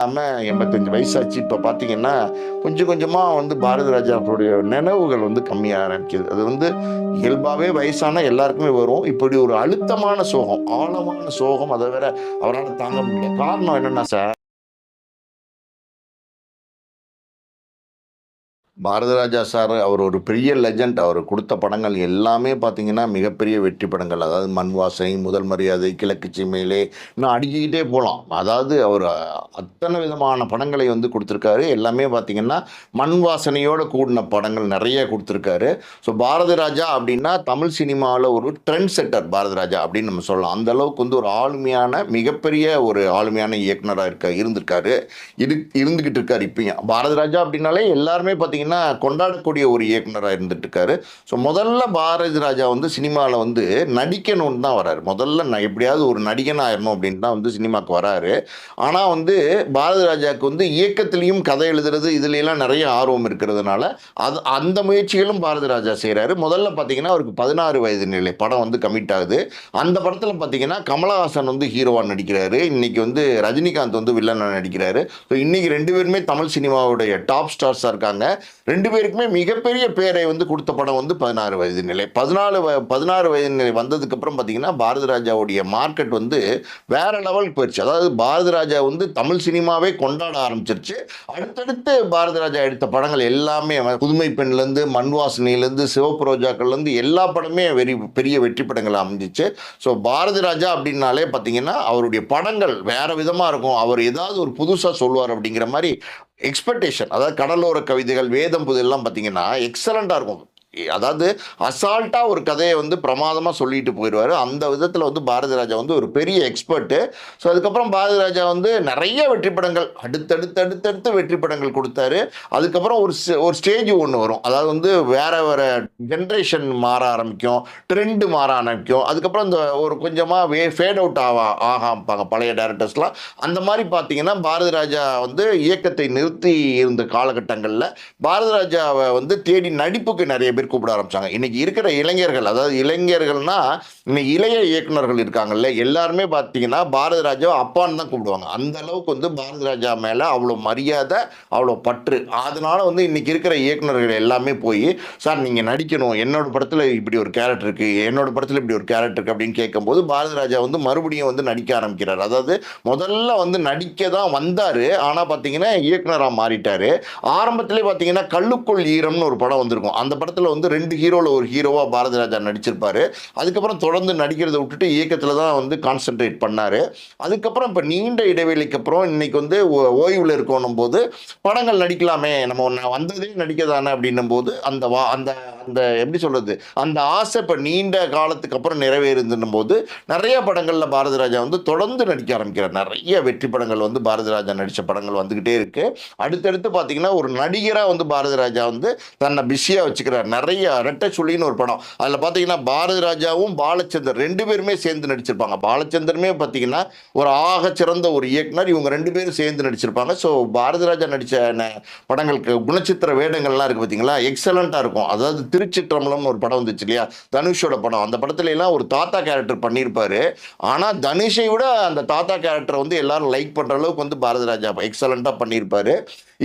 இல்லாமல் எண்பத்தஞ்சு வயசாச்சு. இப்போ பார்த்தீங்கன்னா கொஞ்சம் கொஞ்சமாக வந்து பாரதி ராஜாவுடைய நினைவுகள் வந்து கம்மியாக ஆரம்பிக்குது. அது வந்து இயல்பாகவே வயசான எல்லாருக்குமே வரும். இப்படி ஒரு அழுத்தமான சோகம் ஆழமான சோகம் அதை வேற அவரால் தாங்க முடியல. காரணம் என்னென்னா சார் பாரதிராஜா சார் அவர் ஒரு பெரிய லெஜண்ட் அவர் கொடுத்த படங்கள் எல்லாமே பார்த்தீங்கன்னா மிகப்பெரிய வெற்றி படங்கள். அதாவது மண் வாசனை முதல் மரியாதை கிழக்கு சீமையிலே இன்னும் அடிக்கிட்டே போகலாம் அதாவது அவர் அத்தனை விதமான படங்களை வந்து கொடுத்துருக்காரு. எல்லாமே பார்த்தீங்கன்னா மண் வாசனையோடு கூடின படங்கள் நிறைய கொடுத்துருக்காரு. ஸோ பாரதி ராஜா அப்படின்னா தமிழ் சினிமாவில் ஒரு ட்ரெண்ட் செட்டர் பாரதராஜா அப்படின்னு நம்ம சொல்லலாம். அந்த அளவுக்கு வந்து ஒரு ஆளுமையான மிகப்பெரிய ஒரு ஆளுமையான இயக்குனராக இருக்க இருந்திருக்காரு. இரு இருந்துக்கிட்டு இருக்கார் இப்பயும். பாரதி ராஜா அப்படின்னாலே எல்லாருமே பார்த்தீங்கன்னா கொண்டாடக்கூடிய ஒரு இயக்குனராக இருந்துட்டு இருக்காரு ஸோ முதல்ல பாரதி ராஜா வந்து சினிமாவில் வந்து நடிக்கணும்னு தான் வராரு. முதல்ல நான் எப்படியாவது ஒரு நடிகன் ஆயிடணும் அப்படின்னு தான் வந்து சினிமாவுக்கு வராரு. ஆனால் வந்து பாரதி ராஜாவுக்கு வந்து இயக்கத்துலேயும் கதை எழுதுறது இதுலையெல்லாம் நிறைய ஆர்வம் இருக்கிறதுனால அது அந்த முயற்சிகளும் பாரதி ராஜா செய்கிறாரு முதல்ல பார்த்தீங்கன்னா அவருக்கு பதினாறு வயது நிலை படம் வந்து கமிட் ஆகுது. அந்த படத்தில் பார்த்தீங்கன்னா கமலஹாசன் வந்து ஹீரோவாக நடிக்கிறாரு. இன்னைக்கு வந்து ரஜினிகாந்த் வந்து வில்லனாக நடிக்கிறாரு. ஸோ இன்னைக்கு ரெண்டு பேருமே தமிழ் சினிமாவுடைய டாப் ஸ்டார்ஸாக இருக்காங்க. ரெண்டு பேருக்குமே மிகப்பெரிய பேரை வந்து கொடுத்த படம் வந்து பதினாறு வயது நிலை. பதினாலு வ பதினாறு வயது நிலை வந்ததுக்கப்புறம் பார்த்தீங்கன்னா பாரதி ராஜாவுடைய மார்க்கெட் வந்து வேற லெவலுக்கு போயிடுச்சு அதாவது பாரதி ராஜா வந்து தமிழ் சினிமாவே கொண்டாட ஆரம்பிச்சிருச்சு. அடுத்தடுத்து பாரதி ராஜா எடுத்த படங்கள் எல்லாமே புதுமை பெண்லேருந்து மண் வாசனையிலேருந்து சிவப்பு ரோஜாக்கள்லேருந்து எல்லா படமே வெறி பெரிய வெற்றி படங்கள் அமைஞ்சிச்சு. ஸோ பாரதி ராஜா அப்படின்னாலே பார்த்தீங்கன்னா அவருடைய படங்கள் வேற விதமாக இருக்கும். அவர் ஏதாவது ஒரு புதுசாக சொல்லுவார் அப்படிங்கிற மாதிரி எக்ஸ்பெக்டேஷன் அதாவது கடலோர கவிதைகள் வேதம் புதெல்லாம் பார்த்தீங்கன்னா எக்ஸலண்ட்டாக இருக்கும். அதாவது அசால்ட்டாக ஒரு கதையை வந்து பிரமாதமாக சொல்லிட்டு போயிடுவார் அந்த விதத்தில் வந்து பாரதி ராஜா வந்து ஒரு பெரிய எக்ஸ்பர்ட்டு. ஸோ அதுக்கப்புறம் பாரதி ராஜா வந்து நிறைய வெற்றி படங்கள் அடுத்தடுத்து அடுத்தடுத்து வெற்றி படங்கள் கொடுத்தாரு. அதுக்கப்புறம் ஒரு ஒரு ஸ்டேஜ் ஒன்று வரும். அதாவது வந்து வேற வேற ஜென்ரேஷன் மாற ஆரம்பிக்கும் ட்ரெண்டு மாற ஆரம்பிக்கும். அதுக்கப்புறம் இந்த ஒரு கொஞ்சமாக வே ஃபேட் அவுட் ஆக ஆகாம்பாங்க பழைய டேரக்டர்ஸ்லாம் அந்த மாதிரி பார்த்தீங்கன்னா பாரதி ராஜா வந்து இயக்கத்தை நிறுத்தி இருந்த காலகட்டங்களில் பாரதி ராஜாவை வந்து தேடி நடிப்புக்கு நிறைய பேர் கூப்பிட ஆரம்பிச்சாங்க. இன்னைக்கு இருக்கிற இளைஞர்கள் அதாவது இளைஞர்கள்னா இன்னைக்கு இளைய இயக்குனர்கள் இருக்காங்கல்ல எல்லாருமே பார்த்தீங்கன்னா பாரதி ராஜா அப்பான்னு தான் கூப்பிடுவாங்க. அந்த அளவுக்கு வந்து பாரதி ராஜா மேலே அவ்வளோ மரியாதை அவ்வளோ பற்று. அதனால வந்து இன்னைக்கு இருக்கிற இயக்குனர்கள் எல்லாமே போய் சார் நீங்கள் நடிக்கணும். என்னோட படத்தில் இப்படி ஒரு கேரக்டர் இருக்குது என்னோட படத்தில் இப்படி ஒரு கேரக்டர் இருக்குது அப்படின்னு கேட்கும்போது பாரதி ராஜா வந்து மறுபடியும் வந்து நடிக்க ஆரம்பிக்கிறார். அதாவது முதல்ல வந்து நடிக்க தான் வந்தார். ஆனால் பார்த்தீங்கன்னா இயக்குனராக மாறிட்டார். ஆரம்பத்திலே பார்த்தீங்கன்னா கல்லுக்குள் ஈரம்னு ஒரு படம் வந்திருக்கும். அந்த படத்தில் வந்து ரெண்டு ஹீரோவில் ஒரு ஹீரோவாக பாரதி ராஜா நடிச்சிருப்பார். அதுக்கப்புறம் தொடர்ந்து நடிக்கிறதை விட்டுட்டு இயக்கத்தில் தான் வந்து கான்சென்ட்ரேட் பண்ணார். அதுக்கப்புறம் இப்போ நீண்ட இடைவெளிக்கு அப்புறம் இன்னைக்கு வந்து ஓ- இருக்கணும் போது படங்கள் நடிக்கலாமே நம்ம ஒன்று வந்ததே நடிக்க தானே அப்படின்னும் போது அந்த வா அந்த அந்த எப்படி சொல்கிறது அந்த ஆசை இப்போ நீண்ட காலத்துக்கு அப்புறம் நிறைவேறுதுன்னும் போது நிறைய படங்களில் பாரதி ராஜா வந்து தொடர்ந்து நடிக்க ஆரம்பிக்கிறார். நிறைய வெற்றி படங்கள் வந்து பாரதி ராஜா நடித்த படங்கள் வந்துக்கிட்டே இருக்குது அடுத்தடுத்து பார்த்தீங்கன்னா ஒரு நடிகராக வந்து பாரதி ராஜா வந்து தன்னை பிஸியாக வச்சுக்கிறார். நிறைய ரெட்டை சொல்லின்னு ஒரு படம். அதில் பார்த்தீங்கன்னா பாரதி ராஜாவும் பாலச்சந்தர் ரெண்டு பேருமே சேர்ந்து நடிச்சிருப்பாங்க. பாலச்சந்தருமே பார்த்தீங்கன்னா ஒரு ஆக சிறந்த ஒரு இயக்குனர். இவங்க ரெண்டு பேரும் சேர்ந்து நடிச்சிருப்பாங்க. ஸோ பாரதி ராஜா நடித்த படங்களுக்கு குணச்சித்திர வேடங்கள்லாம் இருக்குது பார்த்தீங்களா எக்ஸலண்ட்டாக இருக்கும். அதாவது திருச்சிற்றம்பலம்னு ஒரு படம் வந்துச்சு இல்லையா? தனுஷோட படம். அந்த படத்துல எல்லாம் ஒரு தாத்தா கேரக்டர் பண்ணியிருப்பார் ஆனால் தனுஷை விட அந்த தாத்தா கேரக்டரை வந்து எல்லாரும் லைக் பண்ணுற அளவுக்கு வந்து பாரதி ராஜா எக்ஸலண்ட்டாக பண்ணியிருப்பாரு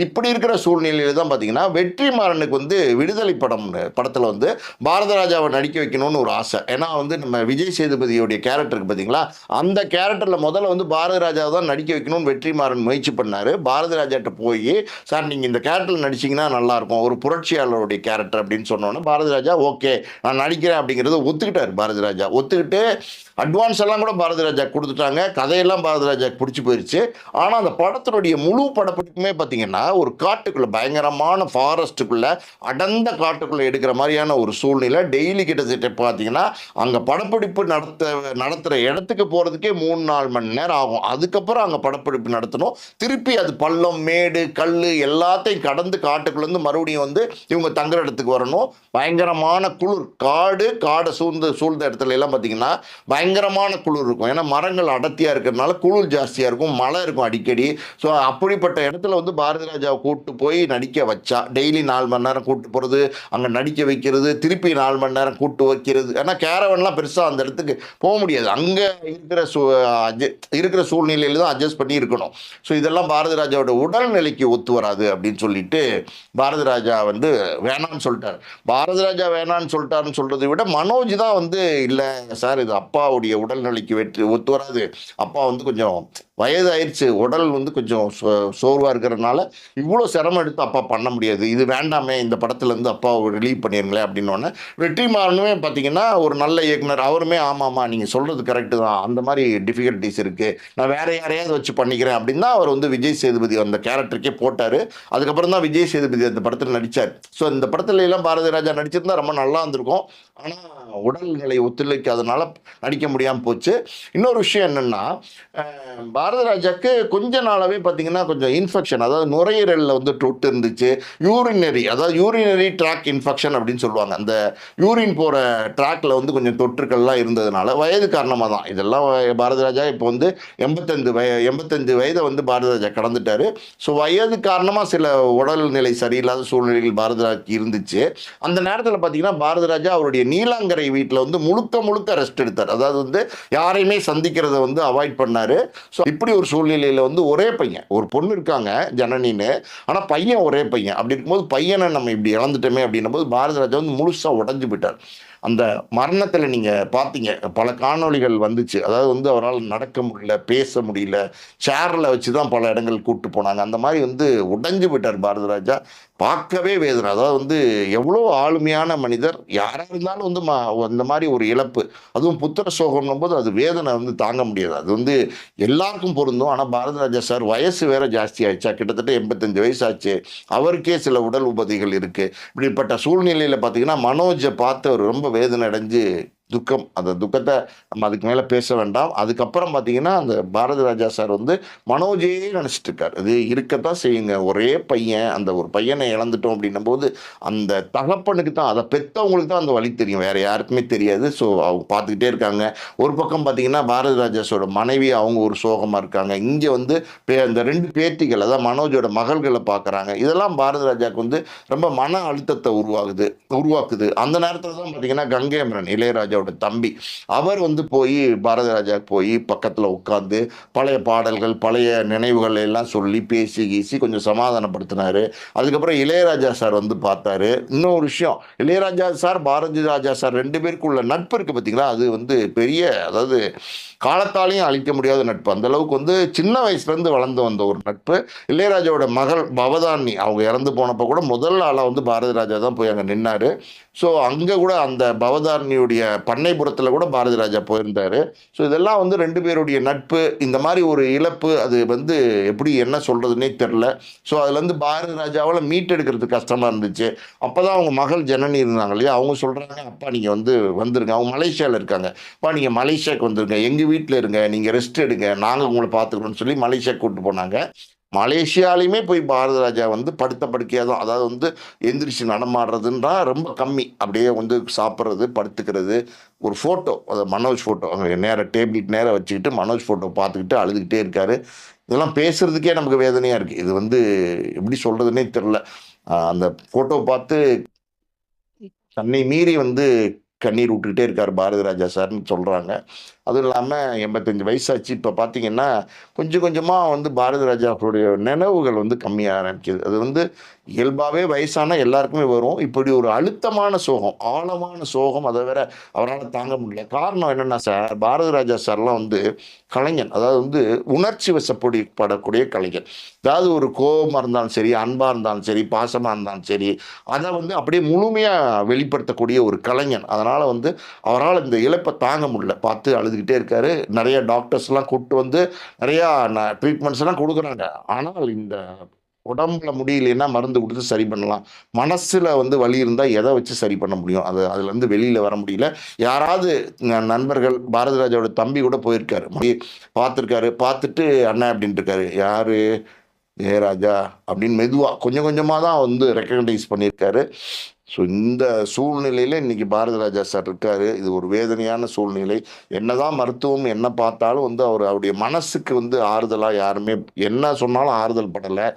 இப்படி இருக்கிற சூழ்நிலையில் தான் பார்த்தீங்கன்னா வெற்றிமாறனுக்கு வந்து விடுதலை படம் படத்தில் வந்து பாரத ராஜாவை நடிக்க வைக்கணும்னு ஒரு ஆசை. ஏன்னா வந்து நம்ம விஜய் சேதுபதியோடைய கேரக்டருக்கு பார்த்தீங்களா அந்த கேரக்டரில் முதல்ல வந்து பாரத ராஜாவை தான் நடிக்க வைக்கணும்னு வெற்றிமாறன் முயற்சி பண்ணார். பாரதராஜாட்ட போய் சார் நீங்கள் இந்த கேரக்டரில் நடிச்சிங்கன்னா நல்லாயிருக்கும். ஒரு புரட்சியாளருடைய கேரக்டர் அப்படின்னு சொன்னோன்னே பாரதராஜா ஓகே நான் நடிக்கிறேன் அப்படிங்கிறத ஒத்துக்கிட்டார் பாரதி ராஜா ஒத்துக்கிட்டு அட்வான்ஸ் எல்லாம் கூட பாரதி ராஜா கொடுத்துட்டாங்க. கதையெல்லாம் பாரதி பிடிச்சி போயிடுச்சு ஆனால் அந்த படத்தினுடைய முழு படப்பிடிப்புமே பார்த்தீங்கன்னா ஒரு காட்டுக்குள்ளே பயங்கரமான ஃபாரஸ்ட்டுக்குள்ளே அடர்ந்த காட்டுக்குள்ளே எடுக்கிற மாதிரியான ஒரு சூழ்நிலை. டெய்லி கிட்டத்தட்ட பார்த்தீங்கன்னா அங்கே படப்பிடிப்பு நடத்த நடத்துகிற இடத்துக்கு போகிறதுக்கே மூணு நாலு மணி நேரம் ஆகும். அதுக்கப்புறம் அங்கே படப்பிடிப்பு நடத்தணும். திருப்பி அது பள்ளம் மேடு கல் எல்லாத்தையும் கடந்து காட்டுக்குள்ளேருந்து மறுபடியும் வந்து இவங்க தங்குற இடத்துக்கு வரணும். பயங்கரமான குளிர். காடு காடை சூழ்ந்து சூழ்ந்த இடத்துல எல்லாம் பார்த்தீங்கன்னா பயங்கரமான குளிர் இருக்கும். ஏன்னா மரங்கள் அடர்த்தியாக இருக்கிறதுனால குளிர் ஜாஸ்தியாக இருக்கும். மழை இருக்கும் அடிக்கடி. ஸோ அப்படிப்பட்ட இடத்துல வந்து பாரதி ராஜாவை கூப்பிட்டு போய் நடிக்க வச்சா. டெய்லி நாலு மணி நேரம் கூப்பிட்டு போகிறது அங்கே நடிக்க வைக்கிறது திருப்பி நாலு மணி நேரம் கூட்டு வைக்கிறது. ஏன்னா கேரவன்லாம் பெருசாக அந்த இடத்துக்கு போக முடியாது. அங்கே இருக்கிற சூ இருக்கிற சூழ்நிலையில தான் அட்ஜஸ்ட் பண்ணி இருக்கணும். ஸோ இதெல்லாம் பாரதி ராஜாவோட உடல்நிலைக்கு ஒத்து வராது அப்படின்னு சொல்லிட்டு பாரதி ராஜா வந்து வேணான்னு சொல்லிட்டார். பாரதி ராஜா வேணான்னு சொல்லிட்டாருன்னு சொல்கிறத விட மனோஜ் தான் வந்து இல்லை சார் இது அப்பாவுடைய உடல்நிலைக்கு வெற்றி ஒத்து வராது. அப்பா வந்து கொஞ்சம் வயது ஆயிடுச்சு உடல் வந்து கொஞ்சம் சோ சோர்வாக இருக்கிறதுனால இவ்வளோ சிரமம் எடுத்து அப்பா பண்ண முடியாது. இது வேண்டாமே இந்த படத்துலேருந்து அப்பாவை ரிலீவ் பண்ணிருங்களேன் அப்படின்னோடனே வெற்றிமாறனுமே பார்த்தீங்கன்னா ஒரு நல்ல இயக்குனர். அவருமே ஆமாம்மா நீங்கள் சொல்கிறது கரெக்டு தான். அந்த மாதிரி டிஃபிகல்ட்டிஸ் இருக்குது நான் வேற யாரையாவது வச்சு பண்ணிக்கிறேன் அப்படின்னு அவர் வந்து விஜய் சேதுபதி அந்த கேரக்டருக்கே போட்டார். அதுக்கப்புறம் தான் விஜய் சேதுபதி அந்த படத்தில் நடித்தார் ஸோ இந்த படத்துல எல்லாம் பாரதி ராஜா நடிச்சிருந்தா ரொம்ப நல்லா இருந்திருக்கும். ஆனால் உடல்நிலை ஒத்துழைக்காதனால நடிக்க முடியாமல் போச்சு. இன்னொரு விஷயம் என்னென்னா பாரத ராஜாக்கு கொஞ்ச நாளாகவே பார்த்தீங்கன்னா கொஞ்சம் இன்ஃபெக்ஷன் அதாவது நுரையீரலில் வந்து தொட்டு இருந்துச்சு யூரினரி அதாவது யூரினரி ட்ராக் இன்ஃபெக்ஷன் அப்படின்னு சொல்லுவாங்க. அந்த யூரின் போகிற ட்ராக்கில் வந்து கொஞ்சம் தொற்றுக்கள்லாம் இருந்ததுனால வயது காரணமாக தான் இதெல்லாம் வ- பாரத ராஜா இப்போ வந்து எண்பத்தஞ்சு வய எண்பத்தஞ்சு வயதை வந்து பாரத ராஜா கடந்துட்டாரு. ஸோ வயது காரணமாக சில உடல்நிலை சரியில்லாத சூழ்நிலைகள் பாரத ராஜாக்கு இருந்துச்சு. அந்த நேரத்தில் பார்த்தீங்கன்னா பாரத ராஜா அவருடைய நீலாங்கரை வீட்டில் வந்து முழுக்க முழுக்க ரெஸ்ட் எடுத்தார். அதாவது வந்து யாரையுமே சந்திக்கிறத வந்து அவாய்ட் பண்ணார். ஸோ இப்படி ஒரு சூழ்நிலையில் வந்து ஒரே பையன் ஒரு பொண்ணு இருக்காங்க ஜனனி அப்படின்னு. ஆனால் பையன் ஒரே பையன். அப்படி இருக்கும்போது பையனை நம்ம இப்படி இழந்துட்டோமே அப்படின்னும் போது பாரத ராஜா வந்து முழுசாக உடஞ்சு போயிட்டார். அந்த மரணத்தில் நீங்கள் பார்த்தீங்க பல காணொளிகள் வந்துச்சு. அதாவது வந்து அவரால் நடக்க முடியல பேச முடியல சேரில் வச்சு தான் பல இடங்கள் கூப்பிட்டு போனாங்க. அந்த மாதிரி வந்து உடைஞ்சு விட்டார் பாரத ராஜா பார்க்கவே வேதனை. அதாவது வந்து எவ்வளோ ஆளுமையான மனிதர். யாராக இருந்தாலும் வந்து மா அந்த மாதிரி ஒரு இழப்பு. அதுவும் புத்திர சோகம்னும் போது அது வேதனை வந்து தாங்க முடியாது. அது வந்து எல்லாருக்கும் பொருந்தும். ஆனால் பாரத ராஜா சார் வயசு வேற ஜாஸ்தி ஆயிடுச்சா. கிட்டத்தட்ட எண்பத்தஞ்சு வயசு ஆச்சு அவருக்கே சில உடல் உபதிகள் இருக்குது இப்படிப்பட்ட சூழ்நிலையில் பார்த்தீங்கன்னா மனோஜை பார்த்து அவர் ரொம்ப வேதனை அடைஞ்சு துக்கம். அந்த துக்கத்தை நம்ம அதுக்கு மேலே பேச வேண்டாம். அதுக்கப்புறம் பார்த்தீங்கன்னா அந்த பாரதி ராஜா சார் வந்து மனோஜே நினச்சிட்டு இருக்கார். இது இருக்கத்தான் செய்யுங்க. ஒரே பையன் அந்த ஒரு பையனை இழந்துட்டோம் அப்படின்னும் போது அந்த தகப்பனுக்கு தான் அதை பெற்றவங்களுக்கு தான் அந்த வழி தெரியும். வேறு யாருக்குமே தெரியாது. ஸோ அவங்க பார்த்துக்கிட்டே இருக்காங்க. ஒரு பக்கம் பார்த்தீங்கன்னா பாரதி ராஜாஸோட மனைவி அவங்க ஒரு சோகமாக இருக்காங்க. இங்கே வந்து பே அந்த ரெண்டு பேத்திகள் அதாவது மனோஜோட மகள்களை பார்க்குறாங்க இதெல்லாம் பாரதி ராஜாவுக்கு வந்து ரொம்ப மன அழுத்தத்தை உருவாகுது உருவாக்குது. அந்த நேரத்தில் தான் பார்த்தீங்கன்னா கங்கேமரன் ராஜாவோட தம்பி. அவர் வந்து போய் பாரதி ராஜா போய் பக்கத்தில் உட்காந்து பழைய பாடல்கள் பழைய நினைவுகள் எல்லாம் சொல்லி பேசி கீசி கொஞ்சம் சமாதானப்படுத்தினார். அதுக்கப்புறம் இளையராஜா சார் வந்து பார்த்தாரு. இன்னொரு விஷயம் இளையராஜா சார் பாரதி ராஜா சார் ரெண்டு பேருக்குள்ள நட்பு இருக்குது பார்த்தீங்களா அது வந்து பெரிய அதாவது காலத்தாலையும் அழிக்க முடியாத நட்பு. அந்த அளவுக்கு வந்து சின்ன வயசுலேருந்து வளர்ந்து வந்த ஒரு நட்பு. இளையராஜாவோட மகள் பவதானி அவங்க இறந்து போனப்போ கூட முதல் ஆளாக வந்து பாரதி ராஜா தான் போய் அங்கே நின்னார். ஸோ அங்கே கூட அந்த பவதாரணியுடைய பண்ணைபுரத்தில் கூட பாரதி ராஜா போயிருந்தார். ஸோ இதெல்லாம் வந்து ரெண்டு பேருடைய நட்பு. இந்த மாதிரி ஒரு இழப்பு அது வந்து எப்படி என்ன சொல்கிறதுனே தெரில ஸோ அதுலேருந்து பாரதி ராஜாவால் மீட்டெடுக்கிறது கஷ்டமாக இருந்துச்சு. அப்போ தான் அவங்க மகள் ஜனனி இருந்தாங்க இல்லையா? அவங்க சொல்கிறாங்க அப்பா நீங்கள் வந்து வந்துருங்க. அவங்க மலேசியாவில் இருக்காங்க. அப்பா நீங்கள் மலேசியாவுக்கு வந்துருங்க. எங்கள் வீட்டில் இருங்க நீங்கள் ரெஸ்ட் எடுங்க நாங்கள் உங்களை பார்த்துக்கிறோம்னு சொல்லி மலேசியா கூப்பிட்டு போனாங்க. மலேசியாலையுமே போய் பாரத ராஜா வந்து படுத்த படுக்கையாக தான் அதாவது வந்து எந்திரிச்சு நடமாடுறதுன்றா ரொம்ப கம்மி. அப்படியே வந்து சாப்பிட்றது படுத்துக்கிறது ஒரு ஃபோட்டோ அது மனோஜ் ஃபோட்டோ நேராக டேபிளுக்கு நேராக வச்சுக்கிட்டு மனோஜ் ஃபோட்டோ பார்த்துக்கிட்டு அழுதுகிட்டே இருக்காரு. இதெல்லாம் பேசுகிறதுக்கே நமக்கு வேதனையாக இருக்குது இது வந்து எப்படி சொல்கிறதுனே தெரில அந்த ஃபோட்டோ பார்த்து தன்னை மீறி வந்து கண்ணீர் விட்டுக்கிட்டே இருக்கார் பாரதி ராஜா சார்னு சொல்கிறாங்க அதுவும் இல்லாமல் எண்பத்தஞ்சு வயசாச்சு. இப்போ பார்த்திங்கன்னா கொஞ்சம் கொஞ்சமாக வந்து பாரதி ராஜாவுடைய நினைவுகள் வந்து கம்மியாக ஆரம்பிக்குது. அது வந்து இயல்பாகவே வயசான எல்லாருக்குமே வரும். இப்படி ஒரு அழுத்தமான சோகம் ஆழமான சோகம் அதை வேற அவரால் தாங்க முடியல. காரணம் என்னென்னா சார் பாரதி ராஜா சார்லாம் வந்து கலைஞன் அதாவது வந்து உணர்ச்சி வசப்படி படக்கூடிய கலைஞன். அதாவது ஒரு கோபமாக இருந்தாலும் சரி அன்பாக இருந்தாலும் சரி பாசமாக இருந்தாலும் சரி அதை வந்து அப்படியே முழுமையாக வெளிப்படுத்தக்கூடிய ஒரு கலைஞன். அதனால் வந்து அவரால் இந்த இழப்பை தாங்க முடியல. பார்த்து எடுத்துக்கிட்டே இருக்காரு. நிறைய டாக்டர்ஸ்லாம் கூப்பிட்டு வந்து நிறையா ட்ரீட்மெண்ட்ஸ் எல்லாம் கொடுக்குறாங்க. ஆனால் இந்த உடம்புல முடியலன்னா மருந்து கொடுத்து சரி பண்ணலாம். மனசில் வந்து வலி இருந்தால் எதை வச்சு சரி பண்ண முடியும்? அது அதுலேருந்து வெளியில் வர முடியல. யாராவது நண்பர்கள் பாரதிராஜாவோட தம்பி கூட போயிருக்காரு. பார்த்துருக்காரு. பார்த்துட்டு அண்ணன் அப்படின்ட்டு இருக்காரு. யார்? ஏராஜா அப்படின்னு மெதுவாக கொஞ்சம் கொஞ்சமாக தான் வந்து ரெக்கக்னைஸ் பண்ணியிருக்காரு. ஸோ இந்த சூழ்நிலையில் இன்றைக்கி பாரதி ராஜா சார் இருக்கார். இது ஒரு வேதனையான சூழ்நிலை. என்னதான் மருத்துவம் என்ன பார்த்தாலும் வந்து அவர் அவருடைய மனசுக்கு வந்து ஆறுதலாக யாருமே என்ன சொன்னாலும் ஆறுதல் படலை.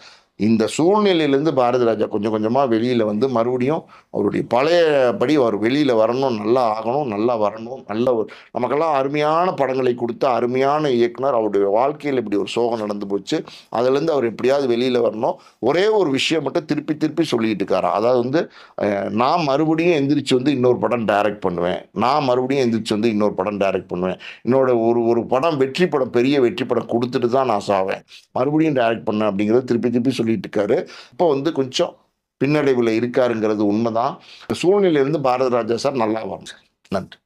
இந்த சூழ்நிலையிலேருந்து பாரதி ராஜா கொஞ்சம் கொஞ்சமாக வெளியில் வந்து மறுபடியும் அவருடைய பழையபடி அவர் வெளியில் வரணும் நல்லா ஆகணும் நல்லா வரணும் நல்ல ஒரு நமக்கெல்லாம் அருமையான படங்களை கொடுத்த அருமையான இயக்குனர் அவருடைய வாழ்க்கையில் இப்படி ஒரு சோகம் நடந்து போச்சு. அதுலேருந்து அவர் எப்படியாவது வெளியில் வரணும். ஒரே ஒரு விஷயம் மட்டும் திருப்பி திருப்பி சொல்லிட்டு இருக்காராம் அதாவது வந்து நான் மறுபடியும் எந்திரிச்சு வந்து இன்னொரு படம் டைரக்ட் பண்ணுவேன். நான் மறுபடியும் எந்திரிச்சு வந்து இன்னொரு படம் டைரக்ட் பண்ணுவேன். என்னோட ஒரு ஒரு படம் வெற்றி படம் பெரிய வெற்றி படம் கொடுத்துட்டு தான் நான் சாவேன். மறுபடியும் டைரக்ட் பண்ணேன் அப்படிங்கிறத திருப்பி திருப்பி சொல்லிட்டு இருக்காரு இப்போ வந்து கொஞ்சம் பின்னடைவில் இருக்காருங்கிறது உண்மைதான். இந்த சூழ்நிலையிலேருந்து பாரத ராஜா சார் நல்லா வரும் சார். நன்றி.